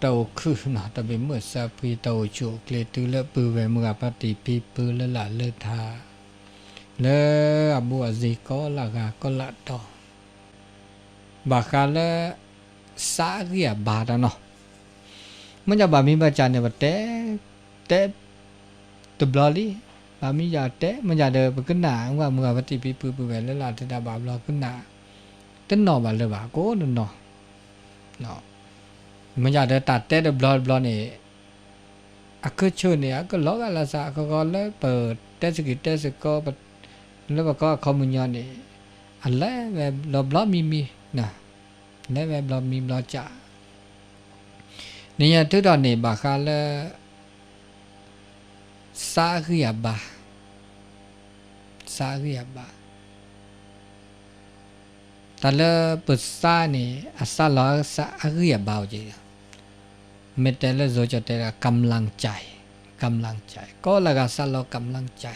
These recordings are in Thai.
เตาคือนะตะเบเมื่อซาพีเตาจุเกลตือละปือเวมกับปฏิปีปือละละเลทาเลอบัวสิก็ละกาก็ละตอบาคาละสาเรียบาดเนาะมันจะบามีบาจานเนี่ยแต่แต่တဘလလီဘာမီယာတဲမညာတဲ့ပကနာငါမငါပတိပိပူပူပဲလလာတတာဘာဘလကနာတနော်ပါလပါကိုနော်နော် มันอยากได้ตัดเต้ดบลอดบลอดนี่อะคือช่วยเนี่ยก็ล็อกอะไรสักก็เลยเปิดเต้สกิเต้สก็แล้วก็คอมมูนยอนนี่อะไรแบบบลอดมีมีนะแล้วแบบบลอดมีบลอดจ่าเนี่ยทุกตอนนี่บาคาเลซาคืออย่าบาซาคืออย่าบาแต่ละปุษานี่อาศัยล้อซาคืออย่าเบาจริง เมตเลโซจะเตะกำลังใจกำลังใจ ก็ละกาสันเรากำลังใจ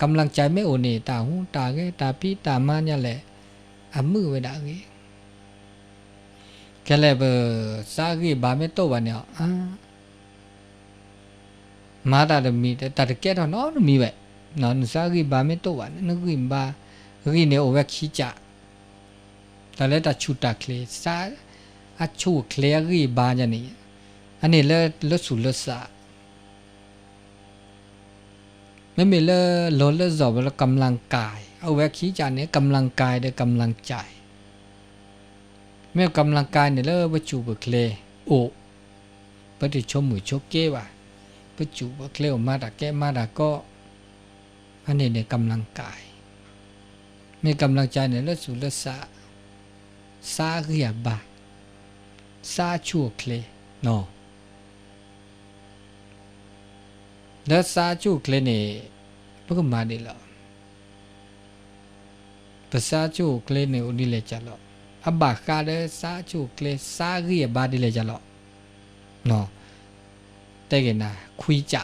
กำลังใจไม่โอเนตาหูตาแกตาพี่ตามาเนี่แหละอามือไว้ด่างี้แค่เลยเบอร์ซากีบาไม่โตวันเนี่ยอ่ามาตาเดมีแต่ตัดแก่เตอนน้องมีแว้นอนซากีบาไม่โตวันนึกกินบากีเนื้อเวขี้จะแต่แล้วตัดชุดตาเคลซาอัดชูเคลียกีบาจะนี่ อบแล้วกำลังกาย เอาไว้ขี้จานนี้กำลังกายด้วยกำลังใจเมื่อกำลังกายเนี่ยเลยไปจูบเคลโอไปติชมมือชกเก้ว่ะไปจูบเคลออกมาดาแก้มาดาก็อันนี้เนี่ยกำลังกายมีกำลังใจเนี่ยเลิศสุเลิศสาซาเรียบาซาชัวเคลเนาะ လက်စားချုပ်ကလေးနေဘုကမာနေလောပစားချုပ်ကလေးနေဦးဒီလေကြလောအဘခါတဲ့စားချုပ်ကလေးစားကြီးဘာဒီလေကြလောနော်တဲ့ကနာခွီးကြ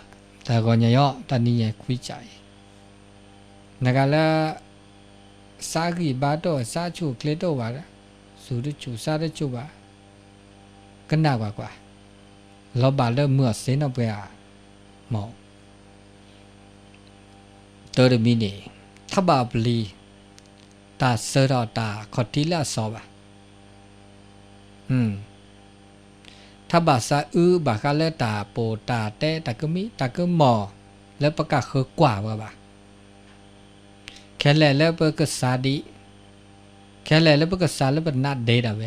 ဒါကောညရောတနည်းရခွီးကြရေငကလာစားကြီးဘာတော့စားချုပ်ကလေးတော့ပါလားဇူရချူစားတဲ့ချုပ်ပါကနာကွာကွာလောပါလဲมื่อစင်းတော့ပဲ วเรมินีทบาบลีตาเซรอตาคอติลลาซอบะอืมถ้าบาษาอือบากาเลตาโปตาเตตะกมิตะกหมอ แล้วประกาศคือกว่าว่าบาแค่แลแล้วเปิกษาดีแค่แลแล้วเปิกษาแล้วเป็นนาเดดาเว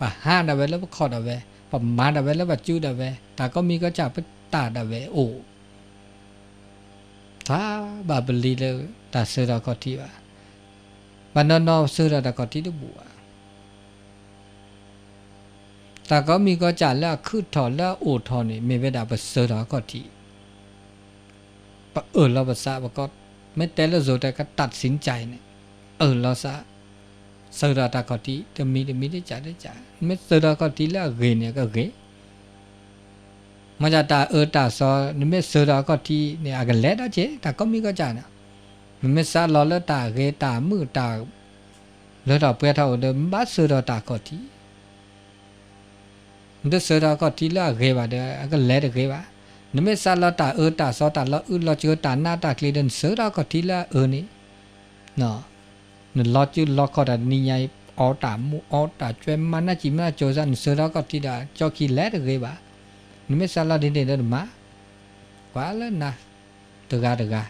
ปะห้าดะเวแล้วเปะขอดาเวปะมาดะเวแล้วปะจูดะเวแต่ก็มีก็จากปะตาดะเวโอ้ သာဘာဘလီလေတာဆရာကတိပါဘာနနောဆရာတကတိတဘူပါတာကမီကကြလက်ခုထော်လက်အိုထော်နေမေဘတာပဆရာကတိပเออเราภาษาบก็ไม่แต่ละโซแต่ก็ตัดสินใจเนี่ยเออเราซะဆရာတကတိတမီတမီတကြတဲ့ကြမေဆရာကတိလာဂေနေကဂေမကြတာအတာစောနမေဆရာကတိ mà giờ ta ở ta so nếu mà sơ đó có thì nè à gần đó chứ, ta có có chả nè nếu mà xa lo lỡ ta ghé ta mưa ta lỡ đó bây thầu đỡ bắt sơ đó ta có thì đỡ sơ đó có thì là ghé bà đỡ à gần được ghé bà. Nếu mà xa lo ta ở ta so ta lo ư, lo ta na ta kia đơn, sơ đó có thì là ở nè nó nó lo chứ có là ni nhai ở ta mu ở ta chuyện mà nó chỉ mà cho rằng sơ đó có thì đã cho khi lẽ được ghé bà. နိမဆလာဒင်းတဲ့တော့မှာကွာလနာတကားတကား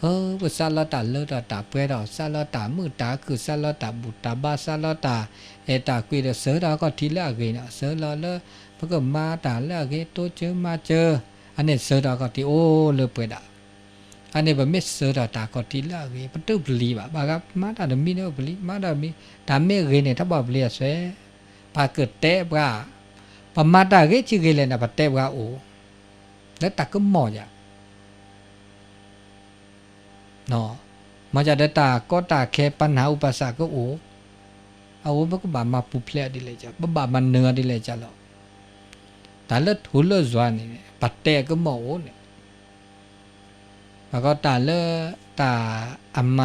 ဟောပဆလာတာလောတာတာပွဲတော့ဆလာတာမှုတာကုဆလာတာဘူတာဘာဆလာတာအဲတာကွေတဲ့ဆရာကတီလာကေနော်ဆလာလဘကမာတာလာကေတိုချမချအနေဆရာကတီအိုးလပွဲတာအနေဘမစ်ဆရာတာကတီလာကေပတုပလီပါဘာကမာတာဒမီနောပလီမာတာမီဒါမေကေနေထပ်ပါပလီဆွဲဘာကတဲ့ဘာ ပမတာကေချီကေလည်းနပတဲ့ဘွားအိုလက်တကမောကြနော်မကြတဲ့တာကောတာခဲပနာဥပစာကိုအိုအဝဘကဘာမပူဖလက်ဒီလေကြဘဘာမနဒီလေကြလောဒါလက်ထူလဇွာနေပတ်တဲ့ကမောအိုနေဘကတာလတာအမ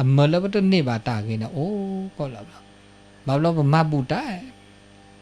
အမလဘတနေပါတာကေနော်အိုကောလာဘာဘလဘမပူတာ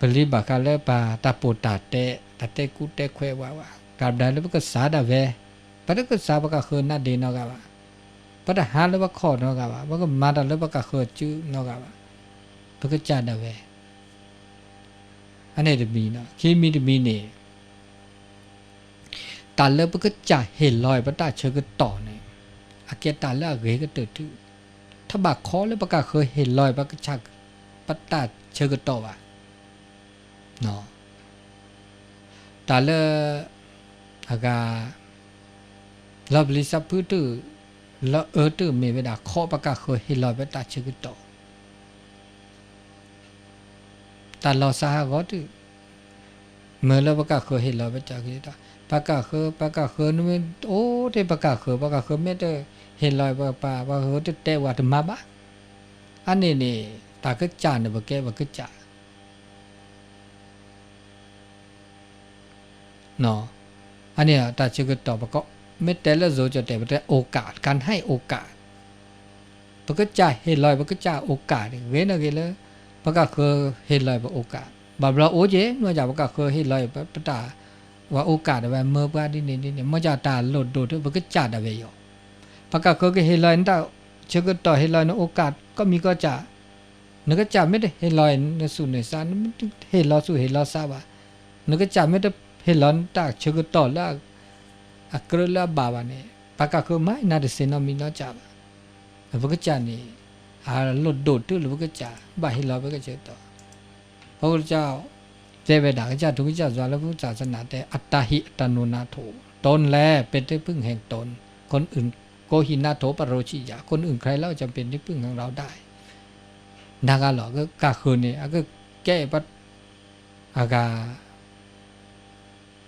ပလိဘကလည်းပါတပိုတာတဲ့တတဲ့ကုတဲ့ခွဲဝါဝါကဗ္ဒါလည်းကစားတာပဲပရကစားဘကခွနာဒေနောကပါပဒဟာလည်းခေါ်နောကပါဘကမာတလည်းကခေါ်ကျူနောကပါဘကကြတာပဲအနေတမီနော်ခေမီတမီနေတလဘကကြဟေလောပတချေကတော်နေအကေတလရေကတုတုထဘခေါ်လည်းဘကခေါ်ဟေလောဘကချပတချေကတော်ပါ နော်ဒါလည်းအကလဘလီစပုတုလောအတုမေဝဒခောပကခေဟီလောဘတာချစ်တော့တာလောစာဂောတုမေလဘကခေဟီလောဘတာကိတာပကခေပကခေနမေအိုးတဲ့ပကခေပကခေမေတဲ့ဟီလောဘပါဘဟောတဲ့ဝတ်မဘာအနေနဲ့တာကကြနေဘကဲဘကကြ နော်อันเนี้ยตาชิกตอบก็ไม่แต่ละโซจะแต่แต่โอกาสการให้โอกาสปก็จ่ายเฮ็ดลอยปก็จ่ายโอกาสเว้นอะไรเลยปก็คือเฮ็ดลอยบ่โอกาสบาบลาโอเจนัวจะปก็คือเฮ็ดลอยปตาว่าโอกาสแบบเมื่อปาดินี่นี่มจะตาหลุดโดดปก็จ่ายได้เยอะปก็คือเฮ็ดลอยนั่นชิกตอเฮ็ดลอยนโอกาสก็มีก็จ่ายนึกจ่ายไม่ได้เฮ็ดลอยในสุในสานเฮ็ดลอยสู่เฮ็ดลอยซาบะนึกจ่ายไม่ได้ helon ta chugu to la akrula baba ne paka ko mai na de sino mi no cha ba bu ka cha ni a lo do tu lo bu ka cha ba hilo bu ka che to ho cha เจเวดาจะทุกจะสวาลพุทธศาสนาแต่อัตตาหิอัตโนนาโถตนแลเป็นที่พึ่งแห่งตน คนอื่นโกหินาโถปรโรชิยาคนอื่นใครเล่าจะเป็นที่พึ่งของเราได้นากาหลอกก็กาคืนนี่ก็แก้ปัดอากาตอากา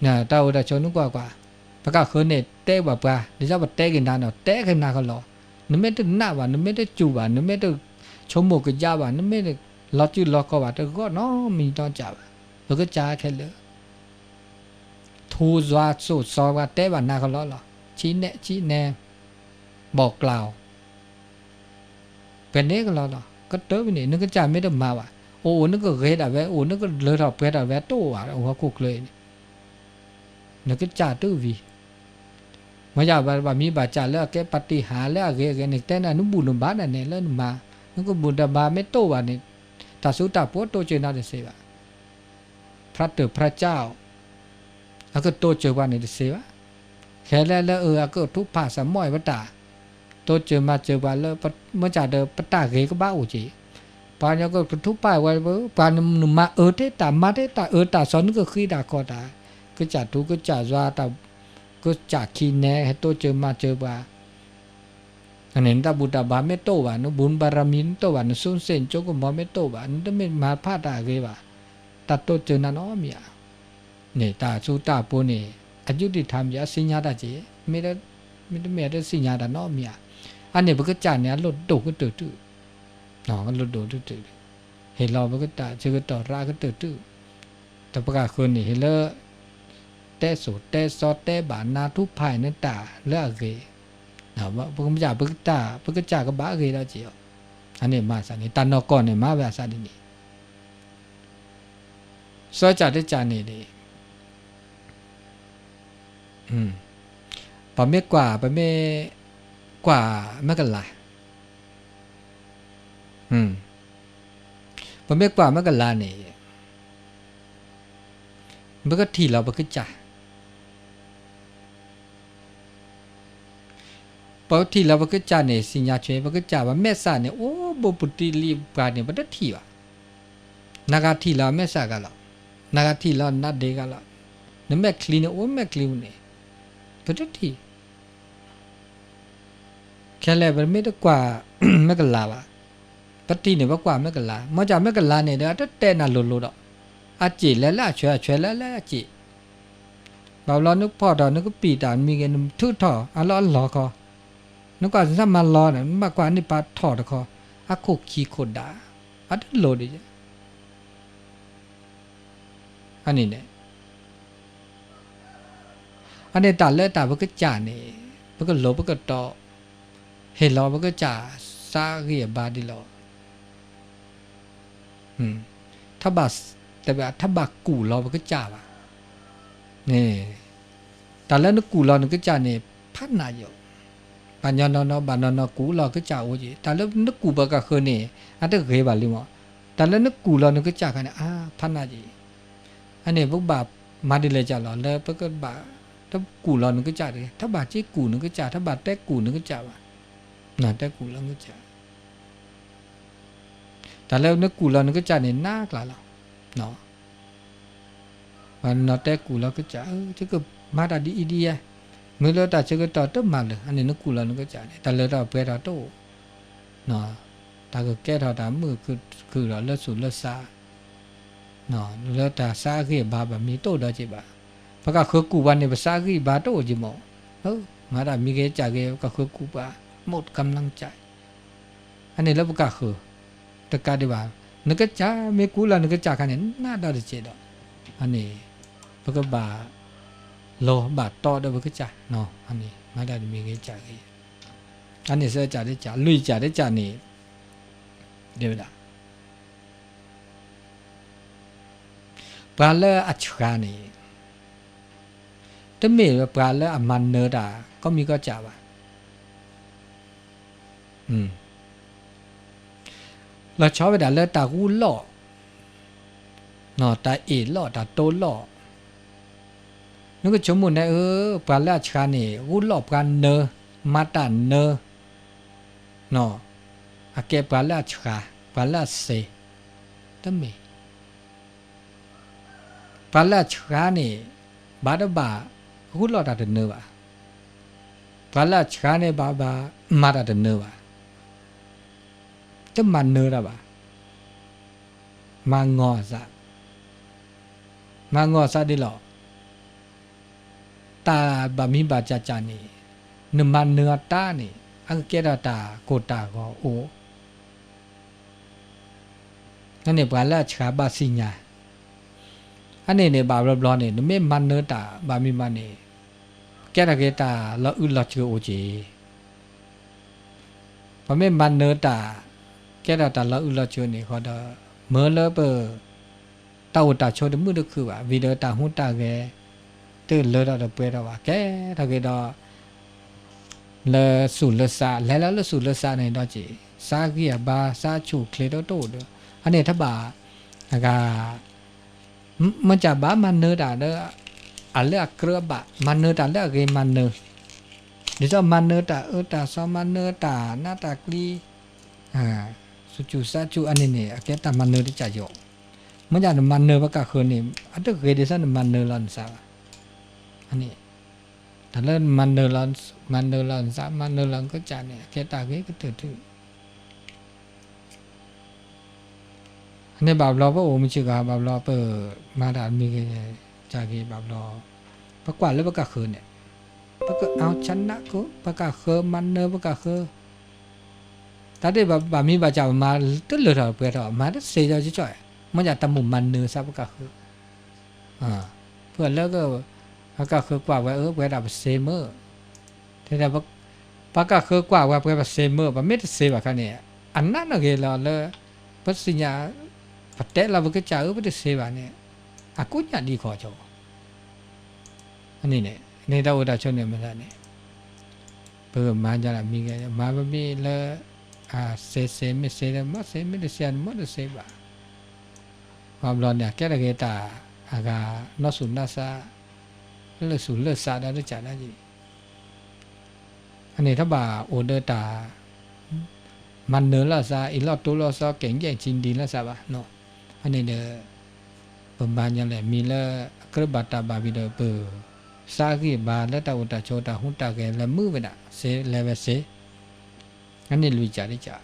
nhà tao đã cho nó qua qua và cả khơi này té bà bà để ra bật té cái nào nó té cái nào còn lọ nó mới được nã bà nó mới được chủ bà nó mới được cho một cái gia bà nó mới được lo chứ lo có bà tôi có nó mình nó chả rồi cái cha khen lỡ thu doa sổ so và té bà nào còn lọ lọ chỉ nè chỉ nè bỏ lào về nấy còn lọ lọ có tới bên này nó cái cha mới được mà bà ô nó có ghế đã vé ô nó có lỡ đọc ghế đã vé tô à ông có cục lên นึกจ่าตื้อวีมาจากบาบามีบาจ่าแล้วแกปฏิหารแล้วแกแกนึกแต่นั้นนุบุลบ้านนั่นเล่นมานึกบุญตบาไม่โตวันนี้ตาสุตาพัวโตเจนาเดเสวะพระเตอพระเจ้าแล้วก็โตเจวันนี้เดเสวะแค่แล้วแล้วเออก็ทุกผ่าสมอยวตาโตเจมาเจวันแล้วเมื่อจ่าเดอปตาเกก็บ้าอุจิปานยก็ทุกป้ายไว้ปานนุมาเออเทตามาเทตาเออตาสอนก็คือดาคอตา ก็จะทุก็จะว่าแต่ก็จะคีแน่ให้โตเจอมาเจอว่าอันนี้ตาบุตรบาไม่โตว่านุบุญบารมีนโตว่านุสุนเซนโจก็มอไม่โตว่านั่นไม่มาพาตาเกว่าตัดโตเจอนั่นอ๋อมีอะเนี่ยตาสุตาปูนี่อายุที่ทำยาสิญญาตาเจไม่ได้ไม่ได้ไม่ได้สิญญาตาน้อมีอะอันนี้มันก็จานเนี่ยลด แต่สูดแต่ซอแต่บานาทุภายนั่นตาเลือกเกนะว่าพวกมิจฉาพึกตาพึกจาก็บ้าเกแล้วเจียวอันนี้มาสานนี้ตันนอกก่อนเนี่ยมาแบบสันนี้ซอจัดได้จานี่ดีอืมปะเม่กว่าปะเมกว่าไม่กันละอืมปะเม่กว่าไม่กันละนี่มันก็ที่เราไปขึ้จ่า ပေါ်တီလာဘကကြနေစညာချွေဘကကြပါမက်ဆာနေအိုးဘပတီလီဘာနေဘတတီပါနာဂတီလာမက်ဆာကလာနာဂတီလာနတ်ဒေကလာနမက်ကလီနေအိုးမက်ကလီနေဘတတီခဲလေဘမေတကွာမက်ကလာပါပတိနေဘကွာမက်ကလာမကြမက်ကလာနေတော့တက်တဲ့နာလို့လို့တော့အကြည့်လဲလာချွဲချွဲလဲလဲအကြည့်ဘာလို့နုဖော်တော့နုကပီတာမိကနထုထောအလောလောခော นึกว่าจะมารอเนี่ยมากกว่านี่ปลาถอดคออักโคขีโคดาอัดโหลดิจ้ะอันนี้เนี่ยอันนี้ตัดเล้วตัดมันก็จ่าเนี่ยมันก็ลบมันก็ต่อเห็นรอมันก็จ่าสาเกียบาดีรออืมถ้าบาแต่แบบถ้าบากูรอมันก็จ่าว่ะนี่ตัดแล้วนึกกูรอนึกก็จ่าเนี่ยพัฒนาอยู่ bà nhon nó nó bà nó nó cú lo cái chảo gì ta lớp nước cù bà cả khơi nè ăn được ghế bà liền mà ta lớp nước cù lo nó cái chảo cái này à phan là gì anh này bốc bà mà đi lấy chảo lo lấy bốc cái bà ถ้ากูรอนึงก็จ่าเลยถ้าบาดจี้กูนึงก็จ่าถ้าบาดแตกกูนึงก็จ่าว่ะน่ะแตกกูแล้วก็จ่าแต่แล้วนึกกูรอนึงก็จ่าเนี่ยหน้ากลาเราเนาะมันนอแตกกูแล้วก็จ่าเออจะเกิดมาดาดีอีเดีย เลือดสูเลือดซาเนาะเลือดตาซาคือบาแบบมีโตดจิบะปะก็คือกูวันนี่ภาษาคือบาโตจิหมอเออมาดามีเกจ่าเกก็คือกูบาหมดกำลังใจ อันนี้แล้วปะก็คือตะกาดีว่าနကကြမေကူလာနကကြခနဲ့နာတော့တဲ့ချေတော့အနေဘကဘာ လောဘတော်တော့ဘကကြနော်အမေမတတ်မီကကြကြီးအနေစကြတဲ့ကြလွိကြတဲ့ကြနေတယ်ဗျာဘာလဲအချာနေတမေဘာလဲအမန်နေတာก็มีก็จ่าว่ะอืมเราชอบไปด่าเลือดตากูหล่อเนาะตาเอหล่อตาโตหล่อ นึกว่าชมุนได้เออปลาละชกานี่ยอุลอบกันเนอมาตันเนอเนาะอาเกปลาละชกาปลาละเซตั้มีมปลาละชกานี่ยบาดบ่าอุลอดัดเนอวะปลาละชกานี่ยบาบามาดัดเนอวะจะมันเนอระบะมางอซะมางอซะดิหรอ ตาบะมีบาจาจานี่นมันเนื้อตานี่อังเกตตาโกตาก็โอนั่นนี่บาละชาบาสิญาอันนี้เนี่ยบาบลอเนี่ยนเมมันเนื้อตาบามีมันนี่แกตะเกตาละอึละจือโอจีบาเมมันเนื้อตาကဲတော့တလောဥလောချိုနေခေါ်တော့မောလပတောက်တာချိုတမှုတခုပါဗီဒီယိုတာဟုတာကေတေလောတော့ပွဲတော့ပါကဲတော့ကေတော့လဲစု ตื้นเลยเราเปื่อยเราว่าแกถ้าเกิดเราเลสูตรเลสาแล้วแล้วเลสูตรเลสาในนอจีซาเกียบาซาชูเคลโตโด้วยอันนี้ถ้าบาอากามันจะบามันเนอดาเดออันเลือกเกลือบะมันเนอดาเลือกเกมันเนอดี๋ยวจะมันเนอตาเออตาซอมันเนอตาหน้าตากลีอ่าสุจูซาชูอันนี้เนี่ยแกตามันเนอที่จะโยมันจะมันเนอประกาศคืนนี่อันเดอร์เคยเดซันมันเนอลอนซา 아니 다른 만들런 만들런 사 만들런 그 자네 게다게 그때 그 근데 밥러버 오미치가 밥러버 마다 미게 자기 밥러 바꿔 알려 바꿔 그네 바꿔 아우 찬나 그 바꿔 그 만너 바꿔 그 다들 밤이 바자 마 뜰러 버려 마다 세자지 줘야 뭐냐 담문 만너 사 바꿔 그 เพื่อนแล้วก็ พระก็คือกว่าไว้เออไว้ดับเซเมอร์ที่แต่ว่าพระก็คือกว่าไว้ไว้เซเมอร์ว่าไม่เซว่ากันเนี่ยอันนั้นเองเราเลยปัสญาปัตเตลาวิกจ่าเออไม่เซว่าเนี่ยอากุญญาดีขอจบอันนี้เนี่ยในดาวดาวชนเนี่ยมันเนี่ยเปิดมาจะมีไงมาแบบนี้เลยอาเซเซไม่เซเลยมั้งเซไม่ได้เซนมั้งเซบ่าความร้อนเนี่ยแค่ระเกตาอากาโนสุนนาซา rất là sủ lơ xả đã rất chả đã gì? Anh này tháp bà order trả man nớ là xa ý lo tố lo sao kén giải chín đi là sao bà. No. Anh này là pembanya le mila kerbata bà bị đỡ bờ. Sa khi bà đã ta ổn cho ta, hút ta cái là mưa về đã sẽ là về sẽ anh này lùi trả đi trả.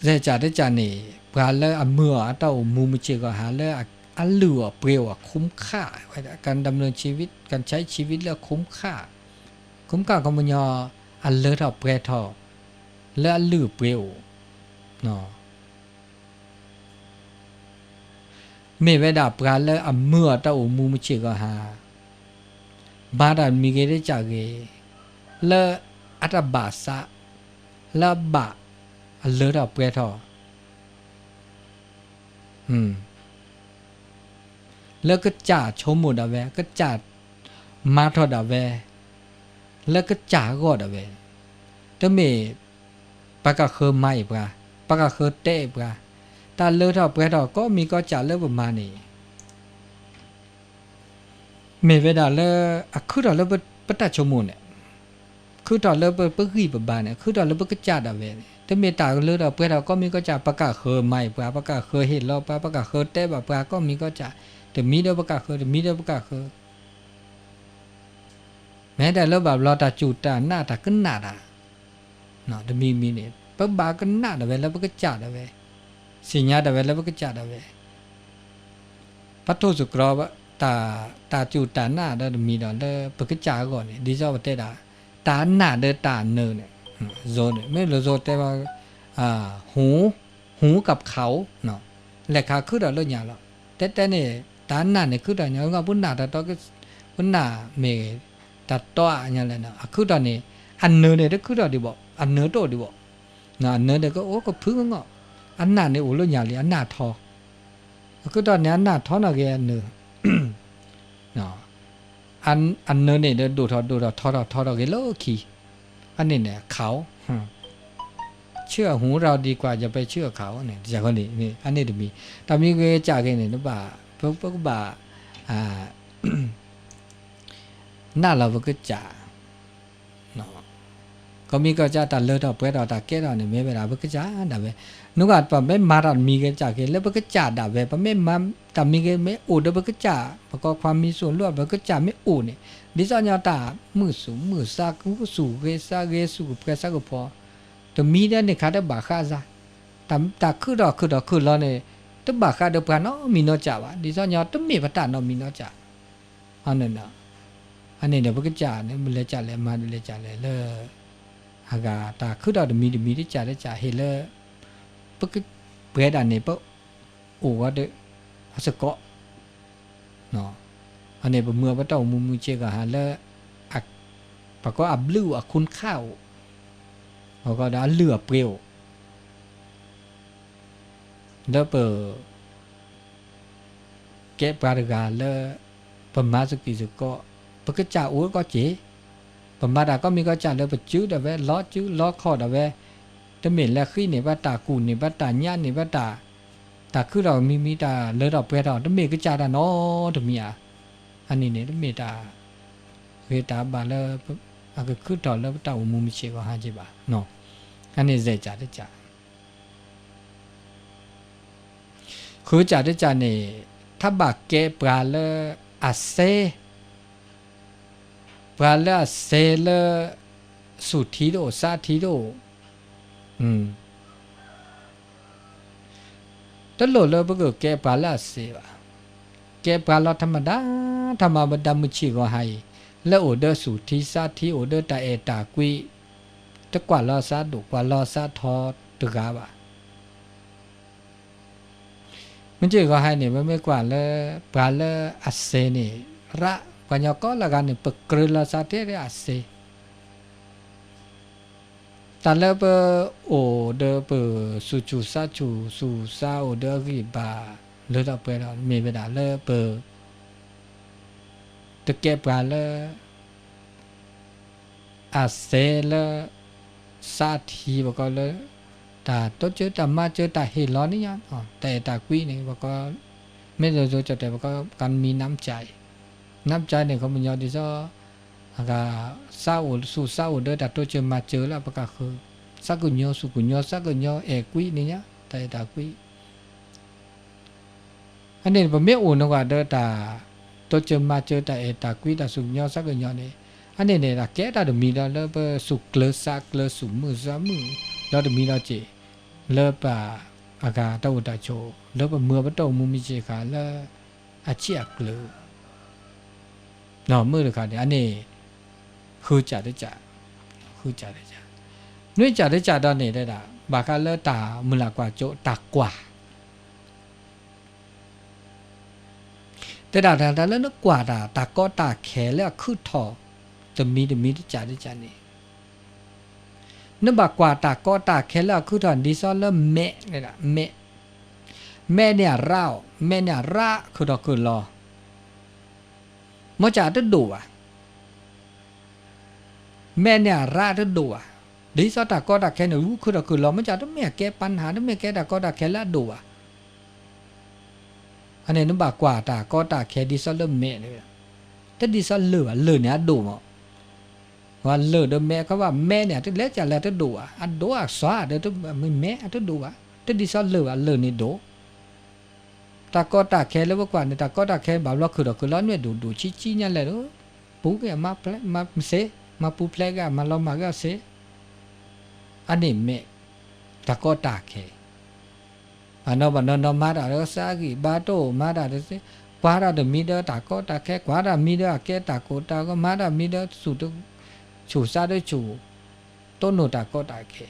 Giờ trả đi trả này bà là mưa à ở đâu mù mù chì có hà là อันเหลือเปรียวคุ้มค่า การดำเนินชีวิตการใช้ชีวิตแล้วคุ้มค่า คุ้มค่าของมันยออันเลือาเปรทอและอันเหลือเปรียวเนาะเมื่อเวลาปราแล้วอันเมื่อตาอุมูมเชิก็หาบาดันมีเกได้จากเกและอัตบาสะและบะอันเลือาเปรทออืม แล้วก็จ่าชมหมดอะเวก็จ่ามาทอดอะเวแล้วก็จ่าก็ดอะเวแต่เมปากกะเคอไม่ปะปากกะเคอเตะปะตาเลือดอเปรดก็มีก็จ่าเลือประมาณนี้เมเวดาเลอะคือดอเลปะตะชมมุเนี่ยคือดอเลปะปะกีปะบาเนี่ยคือดอเลปะกะจ่าดอะเวแต่เมตาเลือดอเปรดก็มีก็จ่าปากกะเคอไม่ปะปากกะเคอเห็ดลอปะปากกะเคอเตะปะปะก็มีก็จ่า တမီတော့ပကခတမီတော့ပကခမဲတယ်လောဘလောတာကျူတာနာတာကနာတာနော်တမီမီနေပဘာကနာတယ်ပဲလောပကကြတယ်ပဲစညာတယ်ပဲလောပကကြတယ်ပဲပတ္ထုစုကရောတာတာကျူတာနာတော့တမီတော့လေပကကြကောနေဒီကြောတဲ့တာတာနာတဲ့တာเนเนี่ยဇောเนี่ยไม่รู้ဇောแต่ว่าอ่าหูหูกับเขาเนาะแหละค่ะคือดอกเรื่องหยั ตานนั่นเนี่ยคือตอนนี้ก็พุ่นาแต่ตอนก็พุ่นหน้าเมตัดต่อเนี่ยแหละนะคือตอนนี้อันเนื้อเนี่ยคือตอนดีบอกอันเนื้อโตดีบอกนะอันเนื้อเนี่ยก็โอ้ก็พึ่งเงาะอันนั้นเนี่ยโอ้ลุยาลีอันหน้าทอคือตอนนี้อันหน้าทอนะแกเนื้อเนาะอันอันเนื้อเนี่ยเดูทอดูทอทอทอทอแกเลิกขี้อันนี้เนี่ยเขาเชื่อหูเราดีกว่าจะไปเชื่อเขาเนี่ยจากคนนี้นี่อันนี้จะมีแต่มีเวจ่าแกเนี่ยนะบ่า พวกบาอ่าน่าเราก็จ่าเนาะก็มีก็จะตัดเลือดออกเพื่อตัดเกล็ดออกเนี่ยไม่เวลาเพื่อจ่าดับเบนุกัดปะไม่มาตัดมีก็จ่าเกล็ดแล้วเพื่อจ่าดับเบปะไม่มาตัดมีก็ไม่อูดแล้วเพื่อจ่าประกอบความมีส่วนร่วมเพื่อจ่าไม่อูดเนี่ยดิสันยาตามือสูงมือซากูสูงเกซาเกสูงเกซาก็พอแต่มีเนี่ยเนี่ยขาดบ่าข้าซะแต่แต่คือดอกคือดอกคือเราเนี่ย တဘခဒပနောမီနောကြပါဒီစောညောတမေပတနောမီနောကြဟောနေနောအနေနဲ့ဘကကြနဲ့မလဲကြလဲမလဲကြလဲလဲဟာကတာခုတော်တမီတမီတကြလဲကြဟေလဲဘကဘဲတာနေပေါ့အိုဝတ်အစကောနော်အနေဘมือပတောက်မူမူချက်ကဟာလဲအပကောအဘလူးအခုန်ခေါဟောကဒါအလူအပရေ လက်ပကဲပါရကလပမာစကီစကောပကကြအိုးကောကြေပမာတာကောမီကောကြလက်ပကျူးတပဲလော့ကျူးလော့ခေါ်တပဲတမင်လက်ခိနေဘတာကူနေဘတာညနေဘတာတခုတော့မိမိတာလဲတော့ပဲတော့တမေကကြတာနော်တမီးအားအနေနဲ့တမေတာဝေတာပါလဲအကခုတော့လဲတော့မူမရှိပါဟာကြပါနော်အနေစဲကြတဲ့ကြ คือจะได้จานี่ถ้าบักเกปลาเลออาเซปลาเลออาเซเลอสุทีโดซาทีโดอืมตลอดเลยพวกเกปลาเลอเซวะเกปลาเลอธรรมดาธรรมบดามุชิก็ให้และโอเดอร์สุทีซาทีโอเดอร์ตาเอตากุยตะกว่าลอซาดุกว่าลอซาทอตะกาบะ มันจีก็ให้นี่มันไม่กว่าเลยปาเลอัศเซนี่ระกัญญาก็ละกันนี่ปกรึละสาธิตอัศเซตันแล้วเปโอเดอเปสุจูซาจูสุซาโอเดอรีบาเลือดเปเรามีเวลาเลเปตะเก็บปาเลอาเซเลสาธิบกก็เลย ta tốt chứ, ta ma chứ, ta hì lo đấy nhá. Ờ tại ta quý này, và có mấy giờ rồi cho tại và có cần mi nắm chạy nắm chạy này không bao nhiêu thì do à, cả sau su sau đỡ đặt tốt chơi ma chứ là và cả khứ. Sắc của nhau su của nhau sắc của nhau ẻ quý đấy nhá tại ta quý. Anh nên và biết ổn nó quả đỡ ta tốt chơi ma chơi ta ẻ ta quý, ta sùng nhau sắc của nhau này. Anh nên này là kẽ ta được mi đó lớp sụp lơ sắc lơ sụp mưa, gió mưa đó được mi đó chỉ လောပါအကာတော့တချိုလောပမောပတော့မူမီချေခါလာအချက်ကလို့နော်มือခါတဲ့အနေခူကြတဲ့ကြခူကြတဲ့ကြနှွေးကြတဲ့ကြတော့နေတဲ့တာဘာကလဲတာမလာကွာကျိုးတာကွာတဲ့တာတာလည်းကွာတာတာကောတာခဲလဲခုထော်တမီတမီကြတဲ့ကြနေ นึกบากว่าตาก็ตาแค่ละคือตอนดิซอนเริ่มเมะเลยละเมะแม่เนี่ยร่าแม่เนี่ยระคือดอกคือรอมอจ่าตดูอะแม่เนี่ยร่าตดูอะดิซอตากก็ตาแค่เนี่คือดอกคือรอมอจ่าต้องแม่แก้ปัญหาต้องแม่แก้ตากก็ตาแค่ละดูอะอันนี้นึกบากว่าตาก็ตาแค่ดิซอนเริ่มเมะเลยแต่ดิซอนเหลือเหลือเนี่ยดูมั้ và lỡ đứa mẹ có bà mẹ này tôi lấy trả là tôi đủ à ăn đố à xóa để tôi mình mẹ tôi đủ à tôi đi xóa lỡ à lỡ này đố ta có ta khe lấy quả này ta có ta khe bảo lo khử được cứ lo nuôi đủ đủ chi chi nha là đó bú cái mà ple mà xế mà bú ple cái mà lo mà cái xế anh này mẹ ta có ta khe à nó bảo nó nó mà đã nó xa gì ba tô mà đã nó quá ra được mi đó ta có ta khe quá ra mi đó khe ta có ta có mà đã mi đó sụt được 조사를 주 또노다 거다게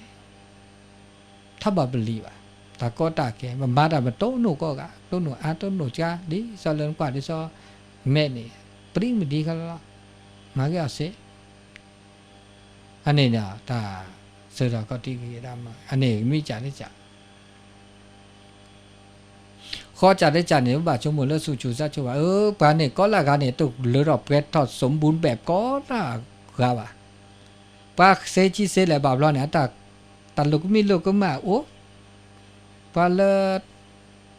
타바블리바 다 거다게 마다 또노 거가 또노 아 또노 자리 살런 과리서 매니 프리미디칼라 마게 아세 아니냐 다 서라 거티기라마 아니 미자네 자 khó chả đấy chả nếu bà cho một lớp sụt chủ ra cho bà ơ bà này có là gà này tục lỡ đọc ghét thật sống bún bẹp có là gà bà ပါစေချီစေလေဘာဘလောနဲ့တာတလုကမီလုကမအိုဘာလတ်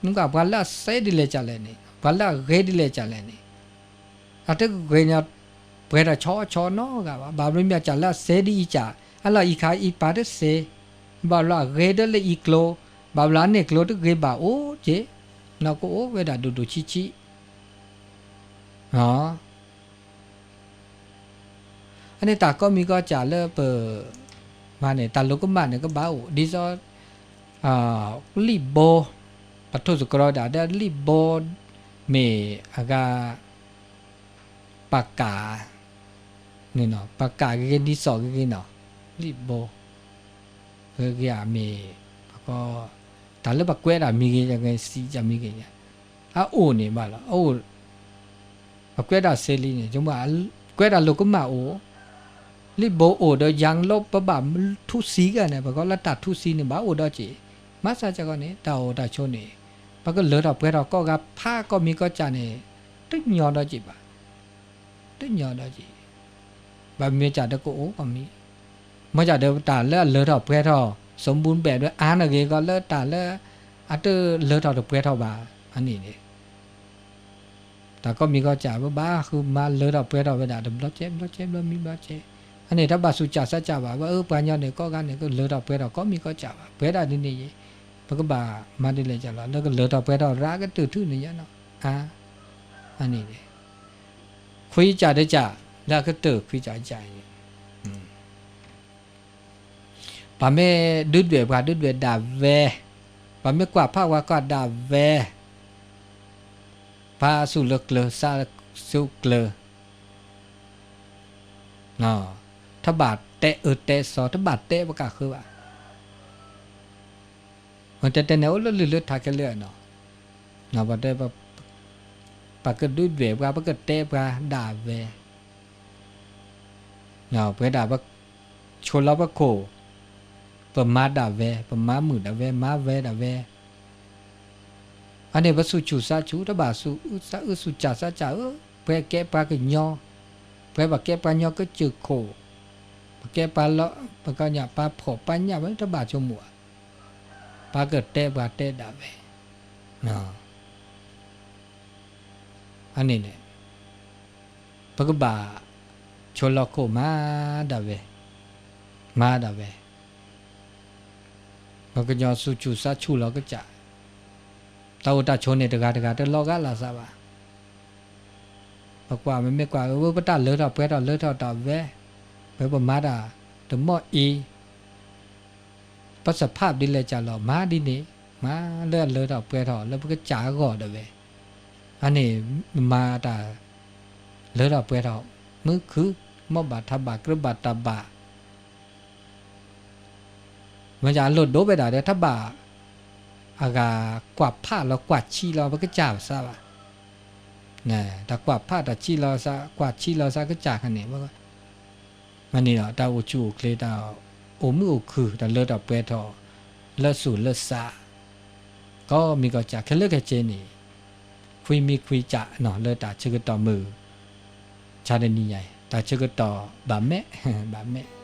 နုကဘာလတ်ဆဲဒီလေချလဲနေဘာလတ်ဂဲဒီလေချလဲနေအတက်ဂဲညာဘွဲတာချောချောနောကဘာဘာလို့မြချလာဆဲဒီချာအလာဤခါဤပါတဲ့စေဘာလာဂဲဒလေဤကလိုဘာလာနေကလိုတဂဲဘာအိုးချေနောက်ကိုဝဲတာဒူဒူချီချီဟာ နေတကောမီကောကြာလပမနေတာလကမနေကဘာဦးဒီစောအာလီဘောပထုစကရဒါဒါလီဘောမေအကပကာနေနော်ပကာကေဒီစောကေနော်လီဘောခေကရမေကောဒါလပကွဲတာမိကေကြင်စီကြမိကေကြအာအိုနေမလားအိုအကွဲတာဆဲလီနေကျွန်မကွဲတာလကမအို เนี่ยจังว่าแกวดาลูกก็มาโอลิโบโอดยังลบปะบะทุสีกันเนี่ยบก็ละตัดทุสีเนี่ยบ่โอดจีมาซาจะก็เนี่ยตาโอดาชนเนี่ยบก็เหลือดอกเปดอกก็กับผ้าก็มีก็จะเนี่ยตึ้งยอดจีบะตึ้งยอดจีบะมีจะตะโกโอก็มีมาจะเดตาเลเหลือดอกเปดอกสมบูรณ์แบบด้วยอ่านอะไรก็เลตาเลอัตเหลือดอกเปดอกบาอันนี้เนี่ยแต่ก็มีก็จะว่าบ้าคือมาเหลือดอกเปดอกเวลาดมรถเจ็บรถเจ็บรถมีบาดเจ็บ အနေဓာပါစုကြဆက်ကြပါဘာဘာညောနေကောကနေကိုလောတော့ဘဲတော့ကောမီကောကြပါဘဲတာနိနေရေဘကပါမတိလေကြလားလောကလောတော့ဘဲတော့ရာကတုထုနေရနော်အာအနေလေခွေးကြတဲ့ကြလာကတုခွေးကြကြရင်ဘာမဲဒွတ်တွေဘာဒွတ်တွေဒါဝဲဘာမဲကွာဖဝါကဒါဝဲဘာစုလကလစာစုကလနော် ถ้าบาดเตะเออเตะสอถ้าบาดเตะประกาศคือว่ามันจะเตะแนวเลือดเลือดทากันเลือดเนาะเนาะบัดได้ปะปากกดุดเวบว่าปากกเตะว่าด่าเวเนาะเพื่อด่าว่าชนเราปะโคปะมาด่าเวปะมามือด่าเวมาเวด่าเวอันนี้ว่าสุจูซาจูถ้าบาสุอุซาอุสุจ่าซาจ่าเออเพื่อแก้ปากกยอเพื่อว่าแก้ปากยอก็จืดโค แกปลาเลาะปลากระยาปลาผบปลาหยาไว้ตบาชมัวปลาเกิดเตะปลาเตะดาเวนะอันนี้เนี่ยปลากระบาชนลโกมาดาเวมาดาเวมันก็ยอสุจูสาชูเราก็จ่าตาอุตาชนเนี่ยตะกาตะกาตะลอกะลาซาบะปกว่าไม่ไม่กว่าเออปะตะเลอะอะเปะอะเลอะตะตะเว แปลว่มาดาถึงมออีประสภาพดิเลยจ่าหรอมาดินี่มาเลื่อนเลยต่อเปลือยถอแล้วก็จ่าก่อเดเวอันนี้มาตาเลือดออกเปลือยถอมือคือมอบาทบากรืบาตาบามันจะหลุดโดไปด่าเด้ทบาอากากวาดผ้าเรากวาดชีเรามัก็จ่าซะวะนะแต่กวาดผ้าแต่ชีเราซะกวาดชีเราซะก็จ่าคันเนี้ยมั มันนี่เราตาโอจูเคลตาโอมือคือแต่เลือดเอาเปทอเลือดสูเลือดซาก็มีก็จะแค่เลือดแค่เจนี่คุยมีคุยจะเนาะเลือดตาเชื่อต่อมือชาเดนีใหญ่ตาเชื่อต่อบาแม่บาแม่